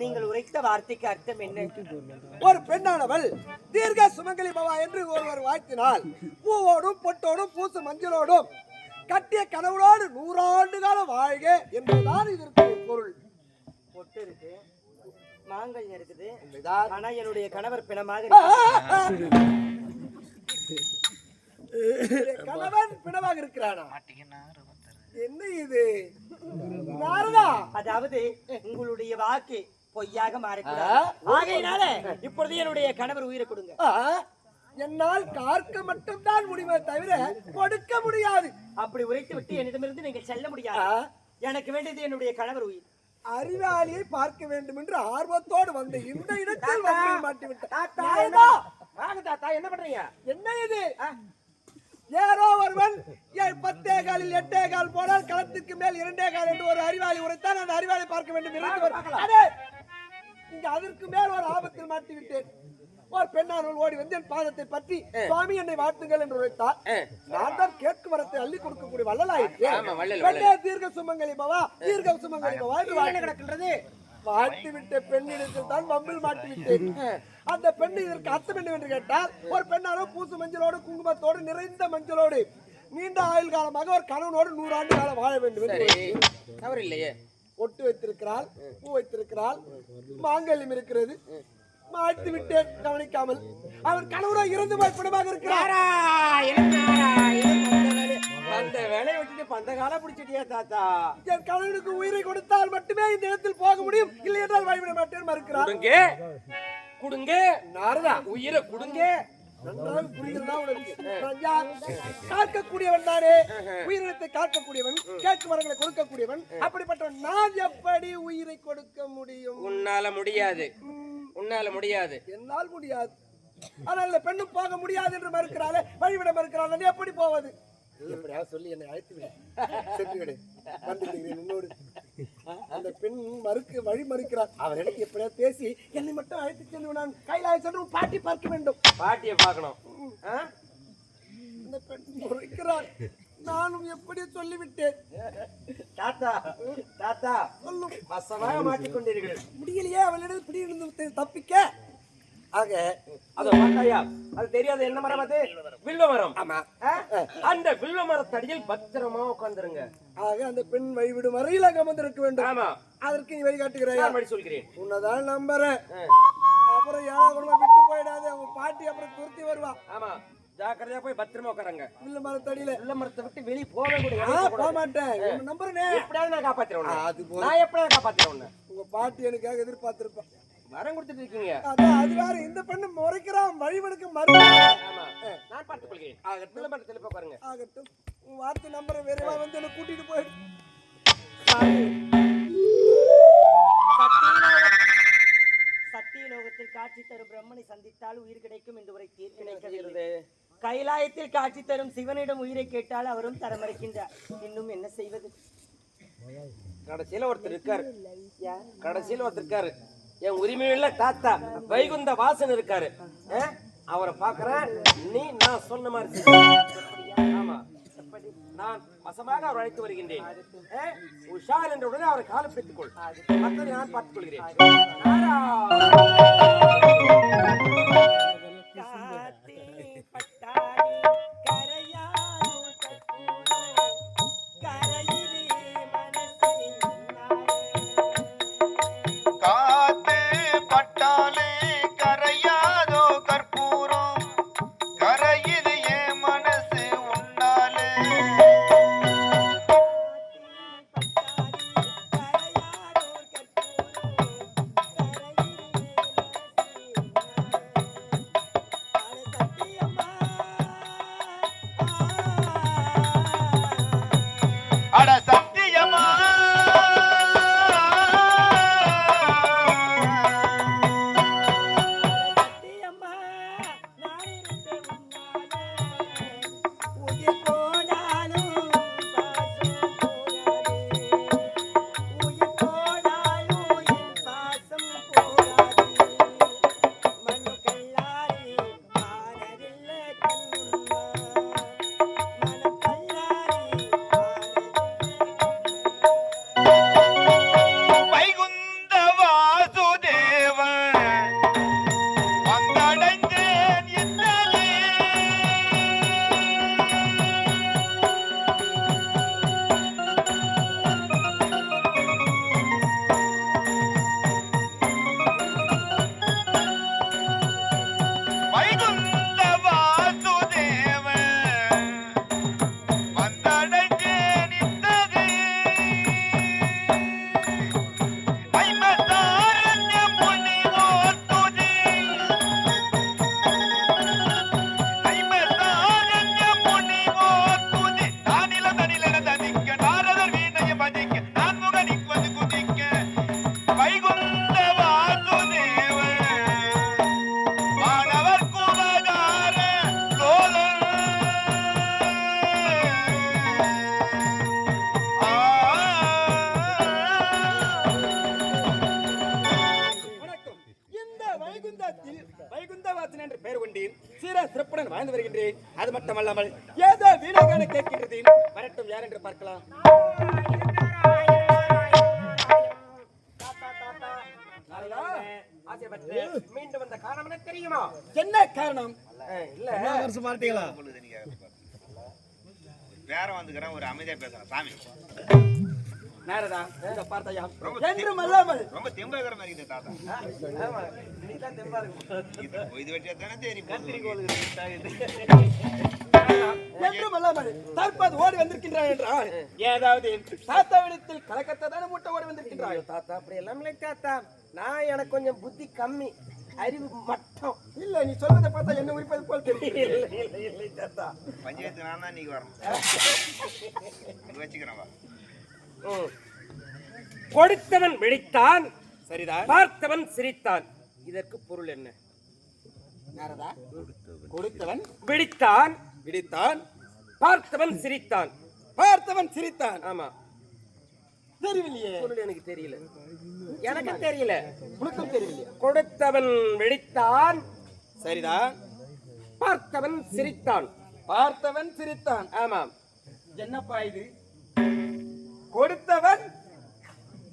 நீங்கள் உரைத்த வார்த்தைக்கு அர்த்தம் என்ன? ஒரு பெண்ணானவள் தீர்க்க சுமங்கலி பவா என்று ஒருவர் வாழ்த்தினால் பூவோடும் பொட்டோடும் பூசு மஞ்சளோடும் கட்டிய கனவுளோடு நூறாண்டு காலம் வாழ்க என்பதுதான் இதற்கு பொருள். பொட்டு இருக்கு மாங்கல்யம் இருக்குது. ஆனா என்னுடைய கணவர் பிணமாக. கணவன் பிணமாக இருக்கிறானா? என்ன இது? நாரதா? அதாவது உங்களுடைய வாக்கு பொய்யாக மாறக்கூடாது ஆகையினால இப்பொழுது என்னுடைய கணவர் உயிரை கொடுங்க. என்னால் பார்க்க மட்டும்தான் முடியுமே தவிர கொடுக்க முடியாது. அப்படி உரைத்து விட்டு என்னிடமிருந்து நீங்கள் செல்ல முடியாது. எனக்கு வேண்டியது என்னுடைய கணவர் உயிர். அறிவாளியை பார்க்க வேண்டும் என்று ஆர்வத்தோடு வந்த இந்த இடத்தில் வந்து மாட்டி தாத்தா, வாங்க தாத்தா என்ன பண்றீங்க? என்ன இது? யாரோ ஒருவன் பத்தே காலில் எட்டே கால் போனால் களத்துக்கு மேல் இரண்டே கால் என்று ஒரு அறிவாளி உரைத்தான் அந்த அறிவாளி பார்க்க வேண்டும் என்று! இங்க அதற்கு மேல் ஒரு ஆபத்தில் மாட்டி விட்டேன் ஒரு பெண்ணானவள் ஓடி வந்து என் பாதத்தை பற்றி சுவாமி என்னை வாழ்த்துங்கள் என்று உரைத்தார் நான் தான் கேட்கும் வரத்தை அள்ளி கொடுக்கக்கூடிய வள்ளலாயிற்றேன் பெண்ணே தீர்க்க சுமங்கலி பவா தீர்க்க சுமங்கலி பவா என்று வாழ்த்து நடக்கின்றது மாட்டி விட்ட பெண்ணிடத்தில் தான் மம்பில் மாட்டி விட்டேன் அந்த பெண் இதற்கு அர்த்தம் என்னவென்று கேட்டால் ஒரு பெண்ணானோ பூசு மஞ்சளோடு குங்குமத்தோடு நிறைந்த மஞ்சளோடு நீண்ட ஆயுள் காலமாக ஒரு கணவனோடு நூறாண்டு காலம் வாழ வேண்டும் என்று தவறு இல்லையே ஒட்டு வைத்திருக்கிறாள் பூ வைத்திருக்கிறாள் மாங்கல்யம் இருக்கிறது. மாட்டி விட்டேன் கவனிக்காமல். அவர் கணவரோ இறந்து போய் பிணமாக இருக்கிறார். அந்த வேலையை விட்டுட்டு பந்த காலம் பிடிச்சிட்டியா தாத்தா? என் கணவனுக்கு உயிரை கொடுத்தால் மட்டுமே இந்த இடத்தில் போக முடியும். இல்லை என்றால் வழிவிட மாட்டேன் மறுக்கிறார். கொடுங்க. கொடுங்க. நாரதா. உயிரை கொடுங்க. நன்றாக உனக்கு? காக்கக்கூடியவன் தானே உயிரினத்தை காக்கக்கூடியவன் கேட்கு மரங்களை கொடுக்கக்கூடியவன். அப்படிப்பட்ட நான் எப்படி உயிரை கொடுக்க முடியும்? உன்னால முடியாது. உன்னால முடியாது. என்னால் முடியாது. ஆனால் இந்த பெண்ணும் போக முடியாது என்று மறுக்கிறாளே. வழிவிட மறுக்கிறாள். எப்படி போவது? எப்படியாவது சொல்லி என்னை அழைத்து விடு. சென்று விடு. வந்து விடுகிறேன் உன்னோடு. அந்த பெண் மறுக்கு வழி மறுக்கிறார் அவர் எனக்கு எப்படியாவது பேசி என்னை மட்டும் அழைத்து சென்று நான் கைலாய சென்று பாட்டி பார்க்க வேண்டும். பாட்டியை பார்க்கணும். ஆ? இந்த பெண் முறைக்கிறார் நானும் எப்படி சொல்லிவிட்டேன். தாத்தா தாத்தா. சொல்லும். வசமாக மாட்டிக்கொண்டீர்கள். முடியலையே அவளிடம் பிடியிருந்து தப்பிக்க. ஆக அதோ பார்த்தாயா அது தெரியாத. என்ன மரம் அது? வில்வ மரம். ஆமா? அந்த வில்வ மரத்தடியில் பத்திரமா உட்கார்ந்துருங்க. ஆக அந்த பெண் வழிவிடும் வரையில் அங்க வந்திருக்க வேண்டும். ஆமா. அதற்கு நீ வழிகாட்டுகிறாயா மறுபடி சொல்கிறேன் உன்னதான் நம்புறேன். அப்புறம் ஏழா குடும்பம் விட்டு போயிடாத. உங்க பாட்டி அப்புறம் துரத்தி வருவா. ஆமா. ஜாக்கிரதையா போய் பத்திரமா உட்காருங்க. வில்ல மரத்தடியில. வில்ல மரத்தை விட்டு வெளியே போக கூட ஆ, போக மாட்டேன் நம்புறேனே. எப்படியாவது நான் காப்பாத்திரேன் உன்னை. அது. நான் எப்படியாவது காப்பாத்திரேன் உன்னை. உங்க பாட்டி எனக்காக எதிர்பார்த்திருப்பா வரம் கொடுத்துட்டு இருக்கீங்க. அதான் அது வேற இந்த பெண்ணு முறைக்கிறான் வழிவிடுக்க மறு ஆமா. நான் பார்த்துக் கொள்கிறேன் வில்ல மரத்தில் போய் உட்காருங்க ஆகட்டும். உன் வார்த்தை நம்புற விரைவா வந்து என்ன கூட்டிட்டு போயிடு. சத்தியலோகத்தில் காட்சி தரும் பிரம்மனை சந்தித்தால் உயிர் கிடைக்கும் என்று உரைத்தீர் கிடைக்கவில்லை கைலாயத்தில் காட்சி தரும் சிவனிடம் உயிரை கேட்டால் அவரும் தர மறுக்கின்றார் இன்னும் என்ன செய்வது? கடைசியில ஒருத்தர் இருக்காரு. கடைசியில ஒருத்தர் இருக்காரு. என் உரிமையில தாத்தா வைகுந்த வாசன் இருக்காரு. அவரை பாக்குறேன் நீ நான் சொன்ன மாதிரி ஆமா. நான் வசமாக அவர் அழைத்து வருகின்றேன். உஷார் என்ற உடனே அவரை காலம் பிடித்துக் கொள் மற்றதை நான் பார்த்துக் கொள்கிறேன் para estar மட்டுமல்லாமல் ஏதோ வீணாகான கேட்கின்றது வரட்டும் யார் என்று பார்க்கலாம். மீண்டும் வந்த காரணம்? என்ன தெரியுமா என்ன காரணம் இல்ல பொழுது நீங்க வேற வந்துக்கிறேன் ஒரு அமைதியா பேசுறேன் சாமி. நாரதா இந்த பார்த்தையா? ரொம்ப என்றும் அல்லாமல். ரொம்ப தெம்பாகிற மாதிரி தாத்தா. ஆமா தெம்பா இது இது வெட்டியா தானே தெரியும் என்றும் அல்லாமல் தற்போது ஓடி வந்திருக்கின்றாய் என்றால் ஏதாவது தாத்தாவிடத்தில் கலக்கத்தை தானே மூட்டை ஓடி வந்திருக்கின்றாய். தாத்தா அப்படி எல்லாம் இல்லை தாத்தா. நான் எனக்கு கொஞ்சம் புத்தி கம்மி அறிவு மட்டம். இல்ல நீ சொல்வதை பார்த்தா என்ன உரிப்பது போல் தெரியும் இல்லை இல்லை இல்லை தாத்தா. பஞ்சாயத்து நான் தான் நீங்க வரணும். இது வச்சுக்கிறேன் வா. ம். கொடுத்தவன் விழித்தான் சரிதான். பார்த்தவன் சிரித்தான். இதற்கு பொருள் என்ன? நாரதா கொடுத்தவன். விழித்தான் விடித்தான் பார்த்தவன் சிரித்தான். பார்த்தவன் சிரித்தான். ஆமா. தெரியவில்லையே. பொருள் எனக்கு தெரியல. எனக்கு தெரியல. உனக்கும் தெரியவில்லையா. கொடுத்தவன் விழித்தான். சரிதான் பார்த்தவன் சிரித்தான். பார்த்தவன் சிரித்தான். ஆமாம் என்னப்பா இது? கொடுத்தவன்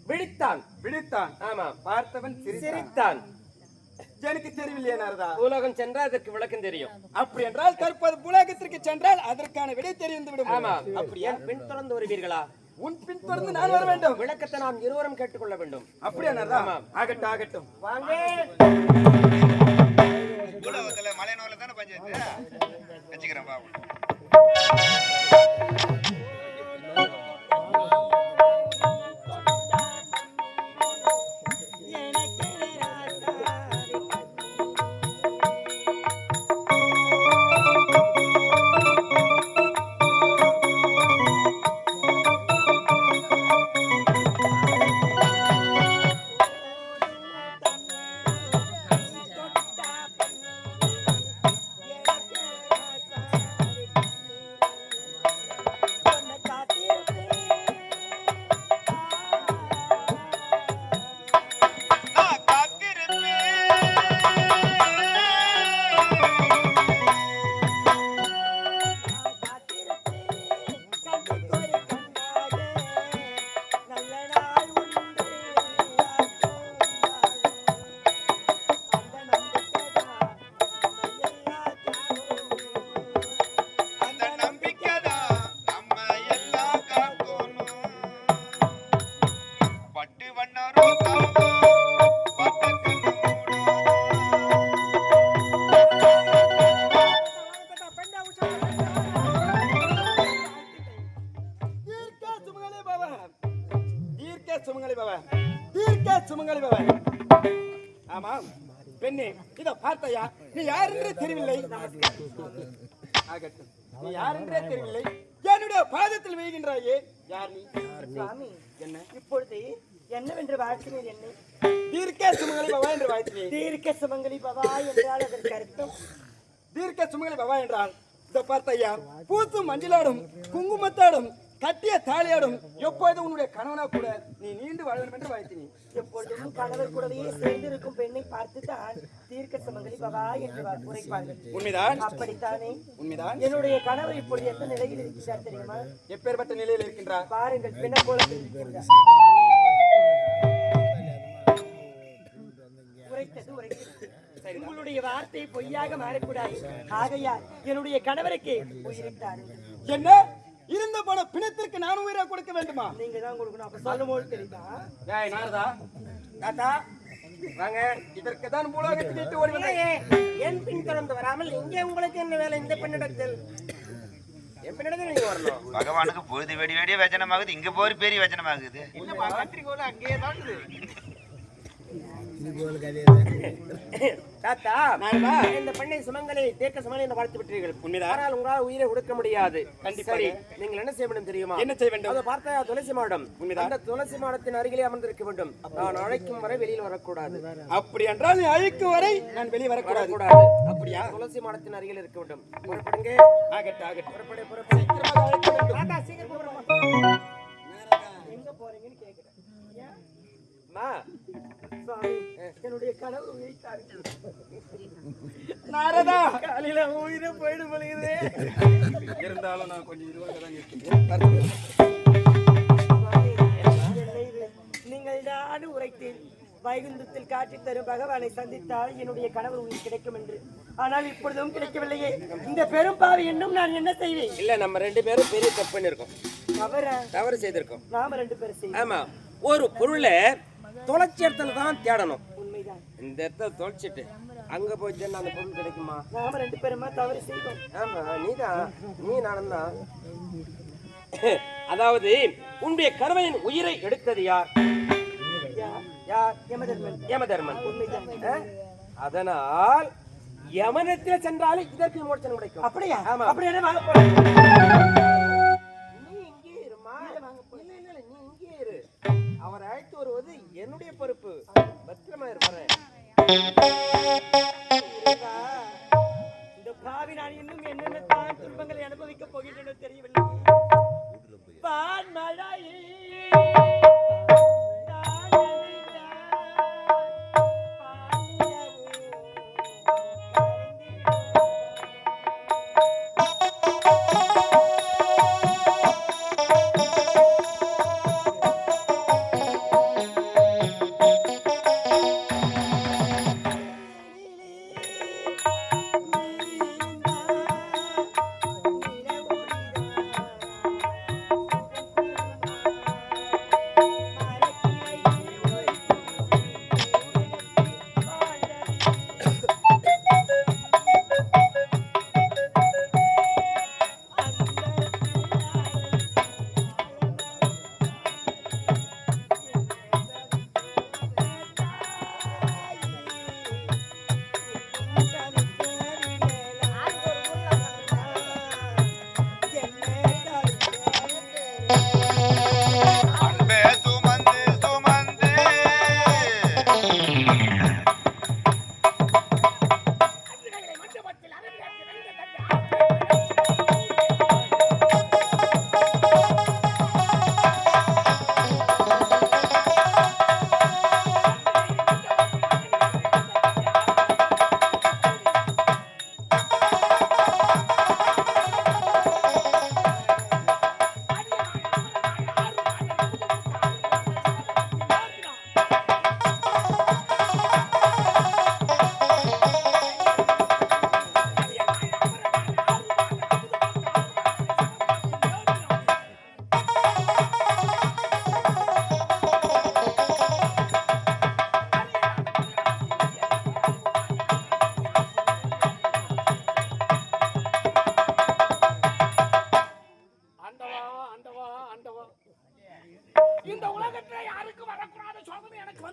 விழித்தான். விழித்தான். ஆமாம் பார்த்தவன் சிரித்தான். எனக்கு தெரியவில்லையே நாரதா? உலகம் சென்றால் அதற்கு விளக்கம் தெரியும். அப்படி என்றால் தற்போது புலகத்திற்கு சென்றால் அதற்கான விடை தெரிந்து விடும். ஆமா. அப்படியா ஏன் பின் தொடர்ந்து வருவீர்களா? உன் பின் தொடர்ந்து நான் வர வேண்டும். விளக்கத்தை நாம் இருவரும் கேட்டுக்கொள்ள வேண்டும். அப்படியா நாரதா. ஆகட்டும் ஆகட்டும். வாங்க. மலையனூர்ல தானே பஞ்சாயத்து? வச்சுக்கிறேன் வா. நீ யார் என்றே தெரியவில்லை. நீ யார் என்றே தெரியவில்லை. என்னுடைய பாதத்தில் வைகின்றாயே யார் நீ? சுவாமி என்ன? இப்பொழுது என்னவென்று வாழ்த்தினீர் என்னை? தீர்க்க சுமங்கலி பவா என்று வாழ்த்தினேன். தீர்க்க சுமங்கலி பவா என்றால் அதற்கு அர்த்தம். தீர்க்க சுமங்கலி பவா என்றால் இதோ பார்த்தையா பூத்தும் மஞ்சளாடும் குங்குமத்தாடும் கட்டிய தாலியாடும் எப்போது உன்னுடைய கணவனா கூட நீ நீண்டு வாழ வேண்டும் என்று வாழ்த்தினேன். எப்பொழுதும் கணவர் கூடவே சேர்ந்திருக்கும் பெண்ணை பார்த்துதான் தீர்க்க சுமங்கலி பவா என்று உரைப்பார்கள் உண்மைதான். அப்படித்தானே? உண்மைதான். என்னுடைய கணவர் இப்பொழுது எந்த நிலையில் இருக்கிறார் தெரியுமா? எப்பேற்பட்ட நிலையில் இருக்கின்றார்? பாருங்கள் பின்ன போல உரைத்தது உரைத்தது. உங்களுடைய வார்த்தை பொய்யாக மாறக்கூடாது. ஆகையால் என்னுடைய கணவருக்கு உயிரிட்டாரு. என்ன? இருந்த போன பிணத்திற்கு நான் உயிரை கொடுக்க வேண்டுமா? நீங்க தான் கொடுக்கணும். அப்ப சொல்லும் போது தெரியுமா ஏய் நாரதா. தாத்தா வாங்க. இதற்கு தான் பூலோகத்துக்கு இட்டு ஓடி வந்தேன். என் பின் தொடர்ந்து வராமல் இங்கே உங்களுக்கு என்ன வேலை இந்த பெண்ணிடத்தில்? என் பெண்ணிடத்தில் நீங்க வரணும். பகவானுக்கு பொழுது வெடி வெடிய வச்சனமாகுது இங்க போய் பெரிய வச்சனமாகுது. தாத்தா. இந்த பெண்ணை சுமங்கலை தேக்க சுமங்கலை என்று வாழ்த்து விட்டீர்கள். உண்மைதான். ஆனால் உங்களால் உயிரை கொடுக்க முடியாது. கண்டிப்பாக. நீங்கள் என்ன செய்ய வேண்டும் தெரியுமா? என்ன செய்ய வேண்டும்? அதை பார்த்தா துளசி மாடம்? உண்மைதான். அந்த துளசி மாடத்தின் அருகிலே அமர்ந்திருக்க வேண்டும். நான் அழைக்கும் வரை வெளியில் வரக்கூடாது. அப்படி என்றால் அழைக்கும் வரை நான் வெளியே வரக்கூடாது. அப்படியா? துளசி மாடத்தின் அருகில் இருக்க வேண்டும். புறப்படுங்க. ஆகட்டும் ஆகட்டும். புறப்படு புறப்படு. சீக்கிரமாக அழைக்க வேண்டும் தாத்தா சீக்கிரம் புறப்படு. எங்க போறீங்கன்னு சுவாமி என்னுடைய கனவு நாரதா. காலையில உயிரை போயிடு பொழுது. இருந்தாலும் நான் கொஞ்சம் இதுவாக தான் நீங்கள் தான் உரைத்தேன். வைகுந்தத்தில் காட்சி தரும் பகவானை சந்தித்தால் என்னுடைய கணவர் உயிர் கிடைக்கும் என்று. ஆனால் இப்பொழுதும் கிடைக்கவில்லையே. இந்த பெரும் பாவி இன்னும் நான் என்ன செய்வேன்? இல்ல நம்ம ரெண்டு பேரும் பெரிய தப்பு பண்ணிருக்கோம். அவர தவறு செய்திருக்கோம். நாம ரெண்டு பேரும் ஆமா. ஒரு பொருளை தொலைச்ச இடத்துல தான் தேடணும். உண்மைதான். இந்த இடத்துல தொலைச்சிட்டு அங்க போய் தேடினா அந்த பொருள் கிடைக்குமா? நாம ரெண்டு பேருமா தவறு செய்வோம் ஆமா நீதான். நீ தான். அதாவது உன்னுடைய கணவனின் உயிரை எடுத்தது யார்? யார்? யமதர்மன். யமதர்மன்? அதனால் யமனத்தில் சென்றாலே இதற்கு மோட்சம் கிடைக்கும். அப்படியா? ஆமா. அப்படி என்ன வாங்க போறேன் அவரை அழைத்து வருவது என்னுடைய பொறுப்பு. பத்திரமா இரு இந்த பாவி நான் இன்னும் என்னென்ன தான் துன்பங்களை அனுபவிக்கப் போகின்றன தெரியவில்லை. பான் நான்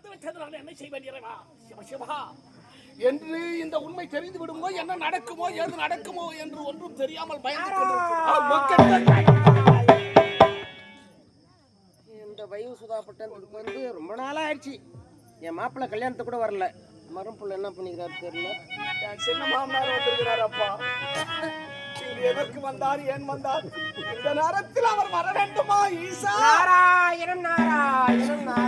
வந்து என்ன செய்வேன் இறைவா? சிவ சிவா. என்று இந்த உண்மை தெரிந்து விடுமோ என்ன நடக்குமோ ஏது நடக்குமோ என்று ஒன்றும் தெரியாமல் இந்த வயு சுதாப்பட்டதுக்கு வந்து ரொம்ப நாளா ஆயிடுச்சு என் மாப்பிள்ளை கல்யாணத்துக்கு கூட வரல. மரும்புள்ள என்ன பண்ணிக்கிறாரு தெரியல. என் சின்ன மாமனார் வந்திருக்கிறார் அப்பா. இங்கு எதற்கு வந்தார் ஏன் வந்தார்? இந்த நேரத்தில் அவர் வர வேண்டுமா ஈசா? நாராயணன் நாராயணன் நாராயணன்.